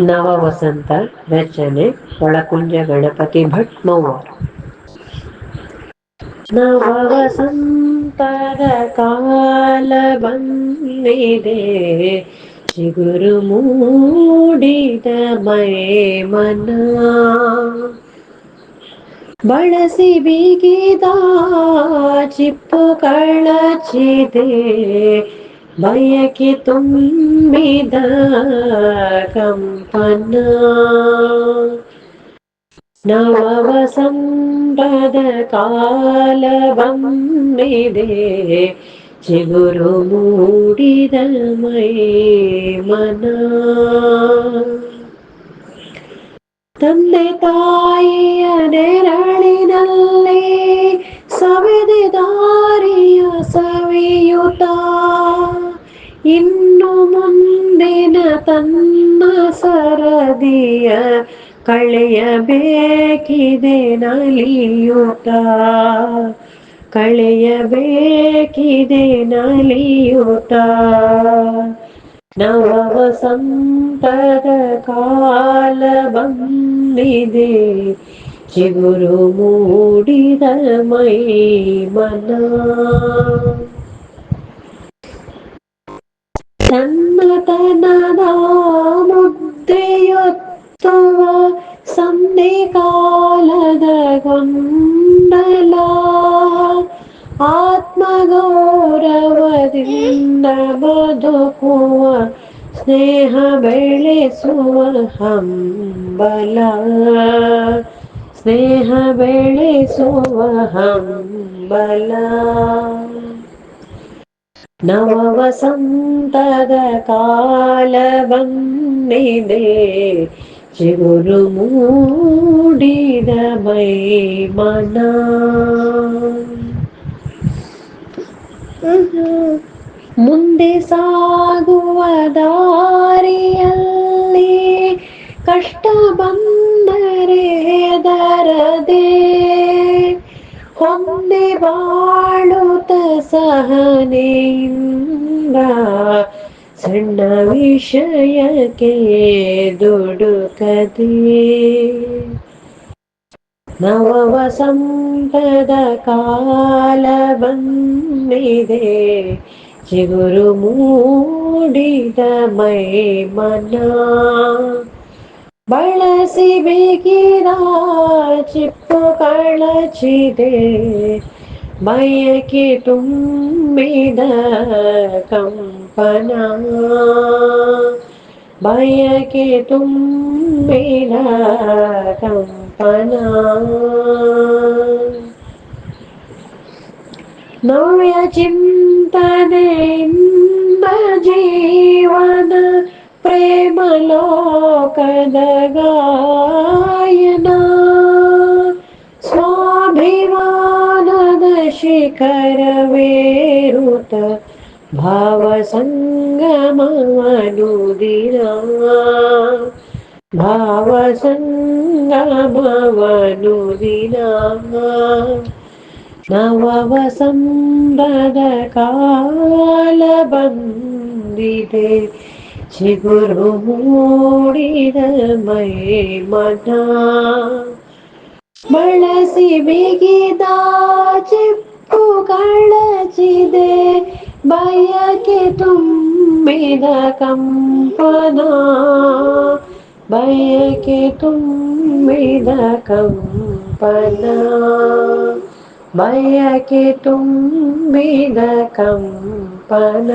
ನವ ವಸಂತ ರಚನೆ ಒಳಕುಂಜ ಗಣಪತಿ ಭಟ್ ಮೌವರ್ ನವ ವಸಂತರ ಕಾಲ ಬಂದಿದೆ. ಚಿಗುರು ಮೂಡಿದ ಮೈ ಮನ. ಬಳಸಿ ಬೀಗಿದ ಚಿಪ್ಪು ಕಳಚಿದೆ. ಬಯಕೆ ತುಂಬಿದ ಕಂಪನ. ನವ ವಸಂತದ ಕಾಲ ಬಂದಿದೆ, ಚಿಗುರು ಮೂಡಿದ ಮೈ ಮನ ತಂದೆ ತಾಯಿಯ ನೆರಳಿನಲ್ಲಿ ಸವೆದೆ ದಾರಿಯ ಸವಿಯುತ್ತ ಇನ್ನು ಮುಂದಿನ ತನ್ನ ಸರದಿಯ ಕಳೆಯಬೇಕಿದೆ ನಲಿಯುತ್ತ ಕಳೆಯಬೇಕಿದೆ ನಲಿಯುತ್ತ ನವ ವಸಂತದ ಕಾಲ ಬಂದಿದೆ ಚಿಗುರು ಮೂಡಿದ ಮೈ ಮನ ಸನ್ನತನದ ಮುದ್ದೆಯೊತ್ತುವ ಸಂಧಿ ಕಾಲದ ಗೊಂಡಲ ಆತ್ಮಗೌರವದಿಂದ ಬದುಕುವ ಸ್ನೇಹ ಬೆಳೆಸುವ ಹಂಬಲ ಸ್ನೇಹ ಬೆಳೆಸುವ ಹಂಬಲ ನವ ವಸಂತದ ಕಾಲ ಬಂದಿದೆ ಚಿಗುರು ಮೂಡಿದ ಮೈ ಮನ ಮುಂದೆ ಸಾಗುವ ದಾರಿಯಲ್ಲಿ ಕಷ್ಟ ಬಂದರೆ ಹೆದರದೆ ಹೊಂದೆ ಬಾಳುತ್ತ ಸಹನೆಯಿಂದ ಸಣ್ಣ ವಿಷಯಕ್ಕೆ ದುಡುಕದೆ ನವ ವಸಂತದ ಕಾಲ ಬಂದಿದೆ ಚಿಗುರು ಮೂಡಿದ ಮೈ ಮನ ಬಳಸಿ ಬೇಕಿದ ಚಿಪ್ಪು ಕಳಚಿದೆ ಬಯಕೆ ತುಂಬಿದ ಕಂಪನ ಬಯಕೆ ತುಂಬಿದ ಕಂಪನ ನವ್ಯ ಚಿಂತನೆಯಿಂದ ಜೀವನ ಪ್ರೇಮ ಲೋಕದ ಗಾಯನ ಸ್ವಾಭಿಮಾನದ ಶಿಖರವೇರುತ ಭಾವ ಸಂಗಮವನುದಿನ ಭಾವ ಸಂಗಮವನುದಿನ ನವ ವಸಂತದ ಕಾಲ ಬಂದಿದೆ ಚಿಗುರು ಮೂಡಿದ ಮೈ ಮನ ಬಳಸಿ ಬಿಗಿದ ಚಿಪ್ಪು ಕಳಚಿದೆ ಬಯಕೆ ತುಂಬಿದ ಕಂಪನ ಬಯಕೆ ತುಂಬಿದ ಕಂಪನ ಬಯಕೆ ತುಂಬಿದ ಕಂಪನ